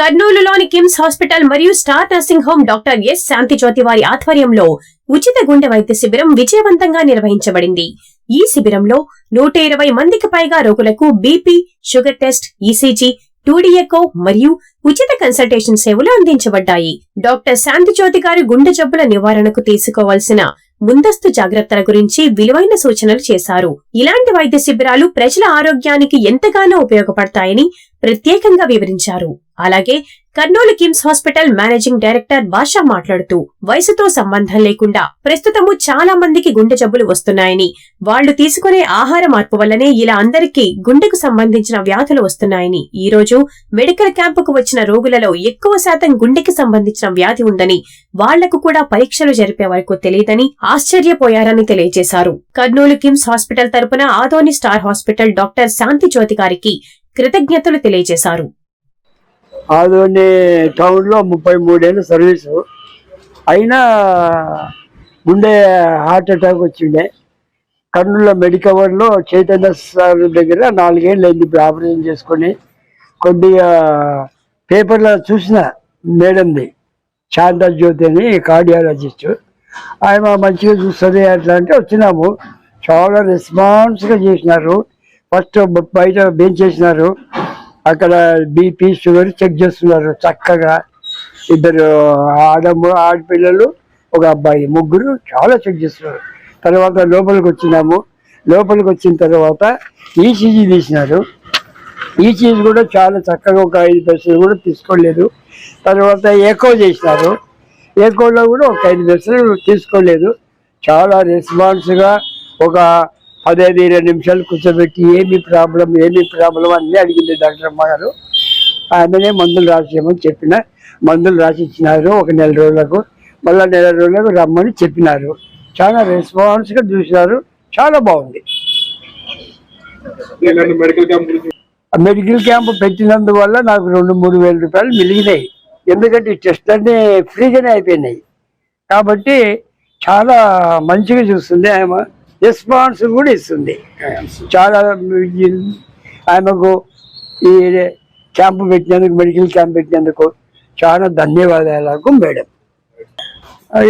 కర్నూలులోని KIMS hospital మరియు star nursing home doctor S Shantijyoti వారి ఆధ్వర్యంలో ఉచిత గుండె వైద్య శిబిరం విజయవంతంగా నిర్వహించబడింది. ఈ శిబిరంలో నూట ఇరవై మందికి పైగా రోగులకు BP sugar test ECG two D echo మరియు ఉచిత కన్సల్టేషన్ సేవలు అందించబడ్డాయి. డాక్టర్ శాంతిజ్యోతి గారు గారి గుండె జబ్బుల నివారణకు తీసుకోవాల్సిన ముందస్తు జాగ్రత్తల గురించి విలువైన సూచనలు చేశారు. ఇలాంటి వైద్య శిబిరాలు ప్రజల ఆరోగ్యానికి ఎంతగానో ఉపయోగపడతాయని ప్రత్యేకంగా వివరించారు. అలాగే Kurnool KIMS hospital managing director Basha మాట్లాడుతూ వయసుతో సంబంధం లేకుండా ప్రస్తుతము చాలా మందికి గుండె జబ్బులు వస్తున్నాయని వాళ్ళు తీసుకునే ఆహార మార్పు వల్లనే ఇలా అందరికీ గుండెకు సంబంధించిన వ్యాధులు వస్తున్నాయని ఈ రోజు మెడికల్ క్యాంపుకు వచ్చిన రోగులలో ఎక్కువ శాతం గుండెకి సంబంధించిన వ్యాధి ఉందని వాళ్ళకు కూడా పరీక్షలు జరిపే వరకు తెలియదని ఆశ్చర్యపోయారని తెలియజేశారు. కర్నూలు కిమ్స్ హాస్పిటల్ తరపున Adoni star hospital doctor Shanti Jyoti గారికి కృతజ్ఞతలు తెలియజేశారు. ఆదోని టౌన్లో ముప్పై మూడేళ్ళు సర్వీసు. అయినా ముందే హార్ట్ అటాక్ వచ్చిండే. కర్నూలులో మెడికవర్లో చైతన్య సార్ దగ్గర నాలుగేళ్ళు అయింది ఇప్పుడు ఆపరేషన్ చేసుకొని. కొద్దిగా పేపర్లో చూసిన మేడంది శాంతా జ్యోతి అని కార్డియాలజిస్ట్. ఆయన మంచిగా చూస్తుంది అట్లా అంటే వచ్చినాము. చాలా రెస్పాన్స్గా చేసినారు. ఫస్ట్ బయట బెంచ్ చేసినారు అక్కడ బీపీ షుగర్ చెక్ చేస్తున్నారు చక్కగా. ఇద్దరు ఆడమ్మ ఆడపిల్లలు ఒక అబ్బాయి ముగ్గురు చాలా చెక్ చేస్తున్నారు. తర్వాత లోపలికి వచ్చినాము. లోపలికి వచ్చిన తర్వాత ఈసీజీ తీసినారు. ఈసీజీ కూడా చాలా చక్కగా ఒక ఐదు పైసలు కూడా తీసుకోలేదు. తర్వాత ఎక్కువ చేసినారు. ఎక్కువలో కూడా ఒక ఐదు పైసలు తీసుకోలేదు. చాలా రెస్పాన్స్గా ఒక పదహైదు ఇరవై నిమిషాలు కూర్చోబెట్టి ఏమి ప్రాబ్లం ఏమి ప్రాబ్లం అన్నీ అడిగింది డాక్టర్ అమ్మ గారు. ఆమెనే మందులు రాసేయమని చెప్పిన. మందులు రాసి ఇచ్చినారు ఒక నెల రోజులకు. మళ్ళీ నెల రోజులకు రమ్మని చెప్పినారు. చాలా రెస్పాన్స్గా చూసినారు. చాలా బాగుంది. మెడికల్ క్యాంప్ పెట్టినందువల్ల నాకు రెండు మూడు వేల రూపాయలు మిలిగినాయి ఎందుకంటే టెస్ట్ అన్నీ ఫ్రీగానే అయిపోయినాయి. కాబట్టి చాలా మంచిగా చూస్తుంది ఆమె. రెస్పాన్స్ కూడా ఇస్తుంది చాలా ఆమెకు ఈ క్యాంపు పెట్టినందుకు మెడికల్ క్యాంప్ పెట్టినందుకు చాలా ధన్యవాదాలకు మేడం.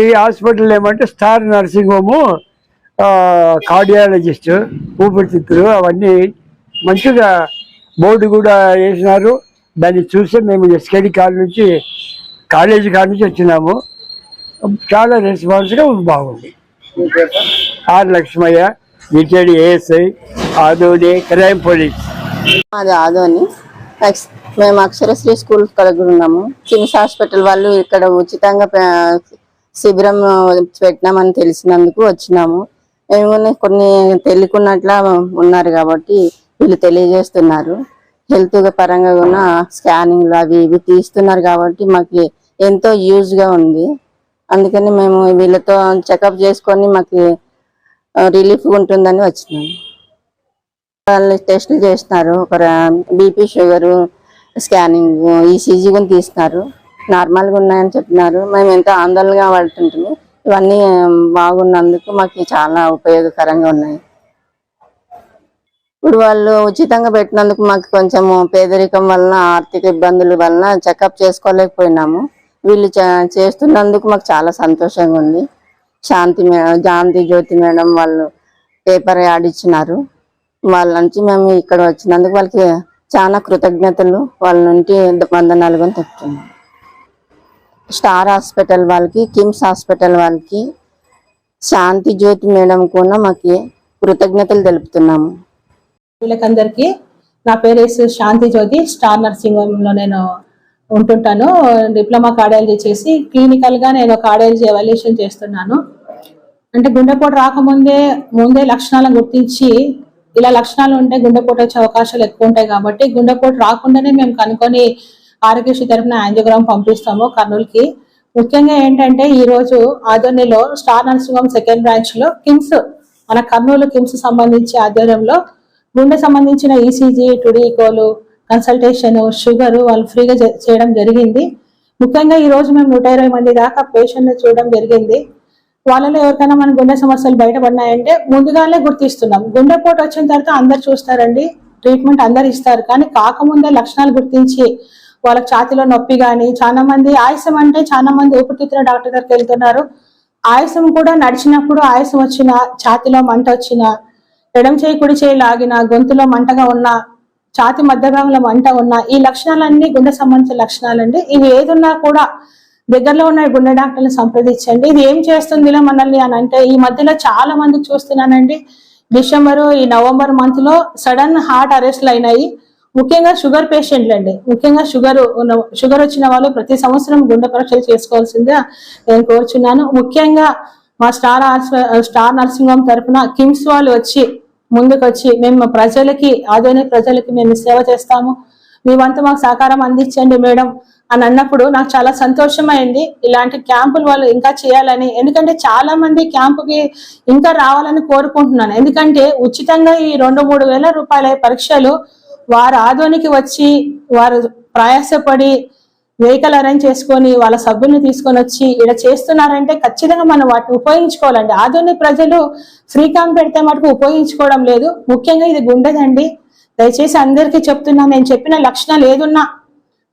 ఈ హాస్పిటల్ ఏమంటే స్టార్ నర్సింగ్ హోము కార్డియాలజిస్ట్ ఊపిరితిత్తులు అవన్నీ మంచిగా బోర్డు కూడా వేసినారు. దాన్ని చూసి మేము ఎస్కేడి కాల్ నుంచి కాలేజీ కాడ నుంచి వచ్చినాము. చాలా రెస్పాన్స్గా బాగుంది. ఆర్ లక్ష్మయ్య వికేడి ఏఎస్ఐ ఆదోని క్రైమ్ పోలీస్. అది ఆదోని. నెక్స్ట్ మేము అక్షరశ్రీ స్కూల్ దగ్గర ఉన్నాము కిమ్స్ హాస్పిటల్ వాళ్ళు ఇక్కడ ఉచితంగా శిబిరం పెట్టినామని తెలిసినందుకు వచ్చినాము. మేము కొన్ని తెలియకున్నట్లా ఉన్నారు కాబట్టి వీళ్ళు తెలియజేస్తున్నారు. హెల్త్ పరంగా కూడా స్కానింగ్లు అవి ఇవి తీస్తున్నారు కాబట్టి మాకు ఎంతో యూజ్గా ఉంది. అందుకని మేము వీళ్ళతో చెకప్ చేసుకొని మాకు రిలీఫ్ ఉంటుందని వచ్చినాము వాళ్ళు టెస్టులు చేస్తున్నారు. ఒక బీపీ షుగరు స్కానింగ్ ఈసీజీ కూడా తీస్తున్నారు. నార్మల్గా ఉన్నాయని చెప్పినారు మేము ఎంతో ఆందోళనగా పడుతుంటుంది ఇవన్నీ బాగున్నందుకు మాకు చాలా ఉపయోగకరంగా ఉన్నాయి. ఇప్పుడు వాళ్ళు ఉచితంగా పెట్టినందుకు మాకు కొంచెము పేదరికం వలన ఆర్థిక ఇబ్బందుల వలన చెకప్ చేసుకోలేకపోయినాము. వీళ్ళు చేస్తున్నందుకు మాకు చాలా సంతోషంగా ఉంది. శాంతి మేడం శాంతి జ్యోతి మేడం వాళ్ళు పేపర్ యాడ్ ఇచ్చినారు వాళ్ళ నుంచి మేము ఇక్కడ వచ్చినందుకు వాళ్ళకి చాలా కృతజ్ఞతలు. వాళ్ళ నుండి వందనాలు అని చెప్తున్నాం. స్టార్ హాస్పిటల్ వాళ్ళకి కిమ్స్ హాస్పిటల్ వాళ్ళకి శాంతి జ్యోతి మేడం కూడా మాకు కృతజ్ఞతలు తెలుపుతున్నాము. వీళ్ళకందరికీ నా పేరు శాంతి జ్యోతి స్టార్ నర్సింగ్ హోమ్లో నేను ఉంటుంటాను. డిప్లొమా కార్డియాలజీ చేసి క్లినికల్గా నేను కార్డియాలజీ ఎవాల్యుయేషన్ చేస్తున్నాను. అంటే గుండెపోటు రాకముందే ముందే లక్షణాలను గుర్తించి ఇలా లక్షణాలు ఉంటే గుండెపోటు వచ్చే అవకాశాలు ఎక్కువ ఉంటాయి కాబట్టి గుండెపోటు రాకుండానే మేము కనుక్కొని ఆరోగ్యశ్రీ తరఫున యాంజియోగ్రామ్ పంపిస్తాము కర్నూలుకి. ముఖ్యంగా ఏంటంటే ఈ రోజు ఆధ్వర్యంలో స్టార్ నర్సింగ్ హోమ్ సెకండ్ బ్రాంచ్లో కిమ్స్ మన కర్నూలు కిమ్స్ సంబంధించి ఆధ్వర్యంలో గుండె సంబంధించిన ఈసీజీ టుడీకోలు కన్సల్టేషన్ షుగర్ వాళ్ళు ఫ్రీగా చేయడం జరిగింది. ముఖ్యంగా ఈ రోజు మేము నూట ఇరవై మంది దాకా పేషెంట్ చూడడం జరిగింది. వాళ్ళలో ఎవరికైనా మన గుండె సమస్యలు బయటపడినాయంటే ముందుగానే గుర్తిస్తున్నాం. గుండెపోటు వచ్చిన తర్వాత అందరు చూస్తారండి. ట్రీట్మెంట్ అందరు ఇస్తారు. కానీ కాకముందే లక్షణాలు గుర్తించి వాళ్ళకి ఛాతిలో నొప్పి కానీ చాలా మంది ఆయాసం అంటే చాలా మంది ఊపిరితిత్తుల డాక్టర్ దగ్గరికి వెళ్తున్నారు. ఆయాసం కూడా నడిచినప్పుడు ఆయాసం వచ్చిన ఛాతిలో మంట వచ్చిన ఎడం చేయి కుడి చేయి లాగిన గొంతులో మంటగా ఉన్న ఛాతి మధ్య భాగంలో మంట ఉన్న ఈ లక్షణాలన్నీ గుండె సంబంధించిన లక్షణాలండి. ఇవి ఏదున్నా కూడా దగ్గరలో ఉన్న గుండె డాక్టర్ని సంప్రదించండి. ఇది ఏం చేస్తుందిలో మనల్ని అని అంటే ఈ మధ్యలో చాలా మంది చూస్తున్నానండి. డిసెంబర్ ఈ నవంబర్ మంత్లో సడన్ హార్ట్ అరెస్ట్లు అయినాయి. ముఖ్యంగా షుగర్ పేషెంట్లు అండి ముఖ్యంగా షుగర్ ఉన్న షుగర్ వచ్చిన వాళ్ళు ప్రతి సంవత్సరం గుండె పరీక్షలు చేసుకోవాల్సిందే నేను కోరుచున్నాను. ముఖ్యంగా మా స్టార్ స్టార్ నర్సింగ్ హోమ్ తరఫున కిమ్స్ వాళ్ళు వచ్చి ముందుకొచ్చి మేము ప్రజలకి ఆధునిక ప్రజలకి మేము సేవ చేస్తాము. మీ వంతు మాకు సహకారం అందించండి మేడం అని అన్నప్పుడు నాకు చాలా సంతోషమైంది. ఇలాంటి క్యాంపులు వాళ్ళు ఇంకా చేయాలని ఎందుకంటే చాలా మంది క్యాంపుకి ఇంకా రావాలని కోరుకుంటున్నాను. ఎందుకంటే ఉచితంగా ఈ రెండు మూడు వేల రూపాయల పరీక్షలు వారు ఆదోనికి వచ్చి వారు ప్రయాసపడి వెహికల్ అరేంజ్ చేసుకొని వాళ్ళ సభ్యుల్ని తీసుకొని వచ్చి ఇలా చేస్తున్నారంటే ఖచ్చితంగా మనం వాటిని ఉపయోగించుకోవాలండి. ఆధునిక ప్రజలు ఫ్రీ క్యాంప్ పెడితే మటుకు ఉపయోగించుకోవడం లేదు. ముఖ్యంగా ఇది గుండెదండి. దయచేసి అందరికీ చెప్తున్నా నేను చెప్పిన లక్షణాలు ఏదున్నా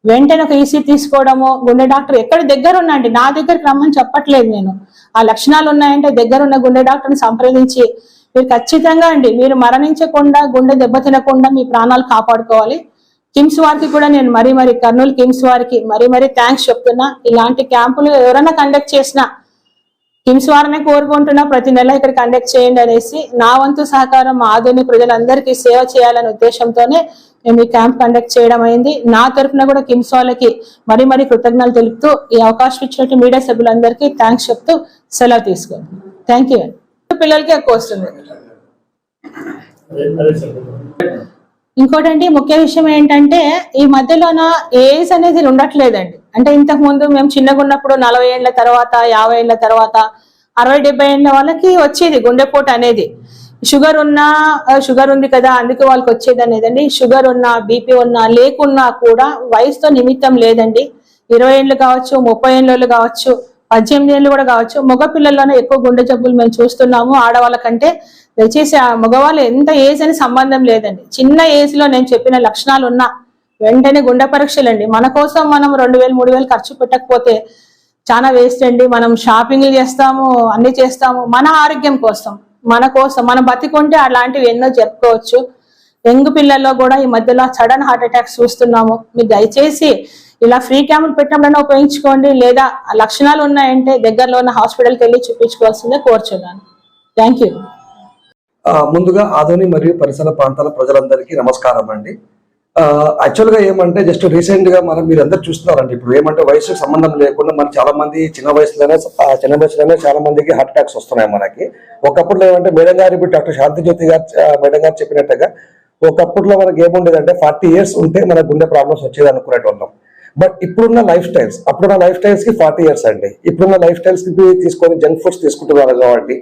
వెంటనే ఒక ఈసీ తీసుకోవడము గుండె డాక్టర్ ఎక్కడ దగ్గర ఉన్నాండి నా దగ్గర రమ్మని చెప్పట్లేదు నేను. ఆ లక్షణాలు ఉన్నాయంటే దగ్గర ఉన్న గుండె డాక్టర్ని సంప్రదించి మీరు ఖచ్చితంగా అండి మీరు మరణించకుండా గుండె దెబ్బతినకుండా మీ ప్రాణాలు కాపాడుకోవాలి. కిమ్స్ వారికి కూడా నేను మరీ మరీ కర్నూలు కిమ్స్ వారికి మరీ మరీ థ్యాంక్స్ చెప్తున్నా. ఇలాంటి క్యాంపులు ఎవరైనా కండక్ట్ చేసినా కిమ్స్ వారనే కోరుకుంటున్నా ప్రతి నెల ఇక్కడ కండక్ట్ చేయండి అనేసి నా వంతు సహకారం మా ఆధునిక ప్రజలందరికీ సేవ చేయాలనే ఉద్దేశంతోనే మేము ఈ క్యాంప్ కండక్ట్ చేయడం అయింది. నా తరఫున కూడా కిమ్స్ వాళ్ళకి మరీ మరీ కృతజ్ఞతలు తెలుపుతూ ఈ అవకాశం ఇచ్చినట్టు మీడియా సభ్యులందరికీ థ్యాంక్స్ చెప్తూ సెలవు తీసుకోండి థ్యాంక్ యూ. పిల్లలకి ఎక్కువ వస్తుంది. ఇంకోటండి ముఖ్య విషయం ఏంటంటే ఈ మధ్యలోన ఏజ్ అనేది ఉండట్లేదండి. అంటే ఇంతకు ముందు మేము చిన్నగా ఉన్నప్పుడు నలభై ఏళ్ళ తర్వాత యాభై ఏళ్ళ తర్వాత అరవై డెబ్బై ఏళ్ళ వాళ్ళకి వచ్చేది గుండెపోటు అనేది. షుగర్ ఉన్నా షుగర్ ఉంది కదా అందుకే వాళ్ళకి వచ్చేది అనేదండి. షుగర్ ఉన్నా బీపీ ఉన్నా లేకున్నా కూడా వయసుతో నిమిత్తం లేదండి. ఇరవై ఏళ్ళు కావచ్చు ముప్పై ఏళ్ళు కావచ్చు పద్దెనిమిది ఏళ్ళు కూడా కావచ్చు మగ పిల్లల్లోనే ఎక్కువ గుండె జబ్బులు మేము చూస్తున్నాము. ఆడవాళ్ళ కంటే దయచేసి ఆ మగవాళ్ళు ఎంత ఏజ్ అని సంబంధం లేదండి. చిన్న ఏజ్లో నేను చెప్పిన లక్షణాలు ఉన్నా వెంటనే గుండె పరీక్షలు అండి మన కోసం మనం రెండు వేలు మూడు వేలు ఖర్చు పెట్టకపోతే చాలా వేస్ట్ అండి. మనం షాపింగ్లు చేస్తాము అన్ని చేస్తాము మన ఆరోగ్యం కోసం మన కోసం మనం బతికుంటే అలాంటివి ఎన్నో చెప్పుకోవచ్చు. యంగ్ పిల్లల్లో కూడా ఈ మధ్యలో సడన్ హార్ట్ అటాక్స్ చూస్తున్నాము. మీరు దయచేసి ఇలా ఫ్రీ క్యాంపులు పెట్టినప్పుడైనా ఉపయోగించుకోండి. లేదా లక్షణాలు ఉన్నాయంటే దగ్గరలో ఉన్న హాస్పిటల్కి వెళ్ళి చూపించుకోవాల్సిందే కోరుచున్నాను. థ్యాంక్ యూ ముందుగా ఆదోని మరియు పరిసర ప్రాంతాల ప్రజలందరికీ నమస్కారం అండి. యాక్చువల్గా ఏమంటే జస్ట్ రీసెంట్గా మనం మీరు అందరు చూస్తున్నారండి. ఇప్పుడు ఏమంటే వయసుకు సంబంధం లేకుండా మన చాలా మంది చిన్న వయసులోనే చిన్న వయసులోనే చాలా మందికి హార్ట్ అటాక్స్ వస్తున్నాయి మనకి. ఒకప్పుడు ఏమంటే మేడం గారు ఇప్పుడు డాక్టర్ శాంతిజ్యోతి గారు మేడం గారు చెప్పినట్టుగా ఒకప్పుడులో మనకి ఏముండేదంటే ఫార్టీ ఇయర్స్ ఉంటే మన గుండె ప్రాబ్లమ్స్ వచ్చేది అనుకునేటోళ్ళం. బట్ ఇప్పుడున్న లైఫ్ స్టైల్స్ అప్పుడున్న లైఫ్ స్టైల్స్కి ఫార్టీ ఇయర్స్ అండి. ఇప్పుడున్న లైఫ్ స్టైల్స్కి తీసుకొని జంక్ ఫుడ్స్ తీసుకుంటున్నారు కాబట్టి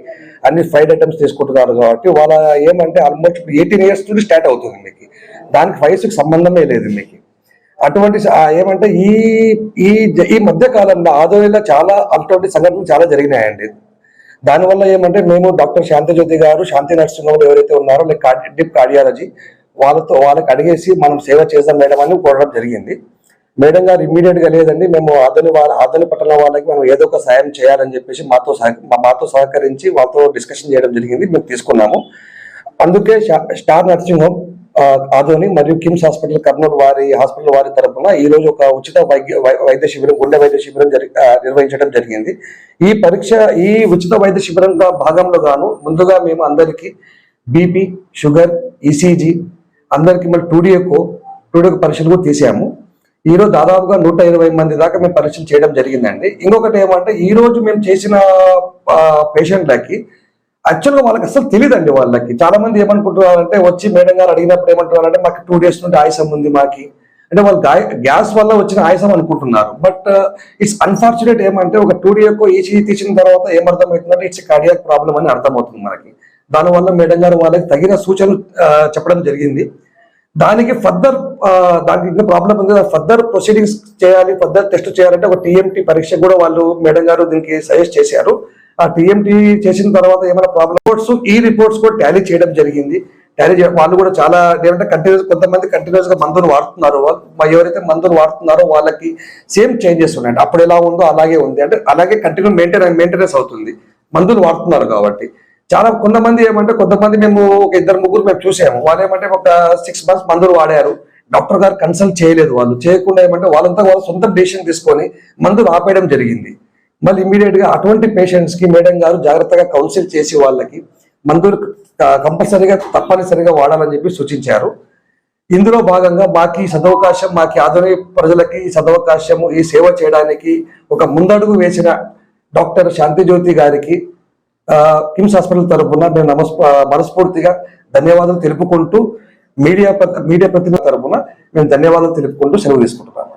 అన్ని ఫ్రైడ్ ఐటమ్స్ తీసుకుంటున్నారు కాబట్టి వాళ్ళ ఏమంటే ఆల్మోస్ట్ ఎయిటీన్ ఇయర్స్ నుండి స్టార్ట్ అవుతుంది మీకు. దానికి వయసుకి సంబంధమే లేదు మీకు. అటువంటి ఏమంటే ఈ ఈ ఈ మధ్య కాలంలో ఆదోళనలో చాలా అటువంటి సంఘటనలు చాలా జరిగినాయండి. దానివల్ల ఏమంటే మేము డాక్టర్ శాంతిజ్యోతి గారు శాంతి నర్సింగ్ ఎవరైతే ఉన్నారో లైక్ డిప్ కార్డియాలజీ వాళ్ళతో వాళ్ళకి అడిగేసి మనం సేవ చేద్దాం మేడం అని కోరడం జరిగింది. మేడం గారు ఇమ్మీడియట్గా లేదండి. మేము అతని వాళ్ళ అతని పట్టణ వాళ్ళకి మనం ఏదో ఒక సాయం చేయాలని చెప్పేసి మాతో సహ- మాతో సహకరించి వాళ్ళతో డిస్కషన్ చేయడం జరిగింది. మేము తీసుకున్నాము. అందుకే షా- స్టార్ నర్సింగ్ హోమ్ మరియు కిమ్స్ హాస్పిటల్ కర్నూలు వారి హాస్పిటల్ వారి తరపున ఈ రోజు ఒక ఉచిత వైద్య వై- వైద్య శిబిరం గుండె వైద్య శిబిరం జరి నిర్వహించడం జరిగింది. ఈ పరీక్ష ఈ ఉచిత వైద్య శిబిరంగా భాగంలో గాను ముందుగా మేము అందరికీ బీపీ షుగర్ ఈసీజీ అందరికీ మళ్ళీ టూడియోకో టూడియోకో పరీక్షలు కూడా తీసాము. ఈరోజు దాదాపుగా నూట ఇరవై మంది దాకా మేము పరీక్షలు చేయడం జరిగిందండి. ఇంకొకటి ఏమంటే ఈ రోజు మేము చేసిన పేషెంట్లకి యాక్చువల్గా వాళ్ళకి అసలు తెలియదండి వాళ్ళకి. చాలా మంది ఏమనుకుంటున్నారంటే వచ్చి మేడం గారు అడిగినప్పుడు ఏమంటున్నారంటే మాకు టూ డేస్ నుండి ఆయాసం ఉంది మాకి. అంటే వాళ్ళు గ్యాస్ వల్ల వచ్చిన ఆయాసం అనుకుంటున్నారు. బట్ ఇట్స్ అన్ఫార్చునేట్ ఏమంటే ఒక టూ డేకో ఈసీ తీసిన తర్వాత ఏమర్థమవుతుందంటే ఇట్స్ కార్డియాక్ ప్రాబ్లం అని అర్థమవుతుంది మనకి. దానివల్ల మేడం గారు వాళ్ళకి తగిన సూచనలు చెప్పడం జరిగింది. దానికి ఫర్దర్ దానికి ఇంకా ప్రాబ్లం ఉంది. ఫర్దర్ ప్రొసీడింగ్స్ చేయాలి ఫర్దర్ టెస్ట్ చేయాలంటే ఒక టీఎంటీ పరీక్ష కూడా వాళ్ళు మేడం గారు దీనికి సజెస్ట్ చేశారు. ఆ టీఎంటీ చేసిన తర్వాత ఏమైనా ప్రాబ్లం రిపోర్ట్స్ ఈ రిపోర్ట్స్ కూడా టాలీ చేయడం జరిగింది. ట్యాలీ వాళ్ళు కూడా చాలా ఏమంటే కంటిన్యూస్ కొంతమంది కంటిన్యూస్గా మందులు వాడుతున్నారు. ఎవరైతే మందులు వాడుతున్నారో వాళ్ళకి సేమ్ చేంజెస్ ఉన్నాయండి అప్పుడు ఎలా ఉందో అలాగే ఉంది. అంటే అలాగే కంటిన్యూ మెయింటెన్ మెయింటెనెన్స్ అవుతుంది. మందులు వాడుతున్నారు కాబట్టి. చాలా కొంతమంది ఏమంటే కొంతమంది మేము ఒక ఇద్దరు ముగ్గురు మేము చూసాము. వాళ్ళు ఏమంటే ఒక సిక్స్ మంత్స్ మందులు వాడారు. డాక్టర్ గారు కన్సల్ట్ చేయలేదు వాళ్ళు. చేయకుండా ఏమంటే వాళ్ళంతా వాళ్ళ సొంత డెసిషన్ తీసుకొని మందులు ఆపేయడం జరిగింది. మళ్ళీ ఇమీడియట్గా అటువంటి పేషెంట్స్కి మేడం గారు జాగ్రత్తగా కౌన్సిల్ చేసి వాళ్ళకి మందులు కంపల్సరీగా తప్పనిసరిగా వాడాలని చెప్పి సూచించారు. ఇందులో భాగంగా మాకు ఈ సదవకాశం మాకు ఆధునిక ప్రజలకి ఈ సదవకాశము ఈ సేవ చేయడానికి ఒక ముందడుగు వేసిన డాక్టర్ శాంతిజ్యోతి గారికి కిమ్స్ హాస్పిటల్ తరపున నేను నమస్ మనస్ఫూర్తిగా ధన్యవాదాలు తెలుపుకుంటూ మీడియా మీడియా ప్రతినిధి తరపున మేము ధన్యవాదాలు తెలుపుకుంటూ సెలవు తీసుకుంటున్నాను.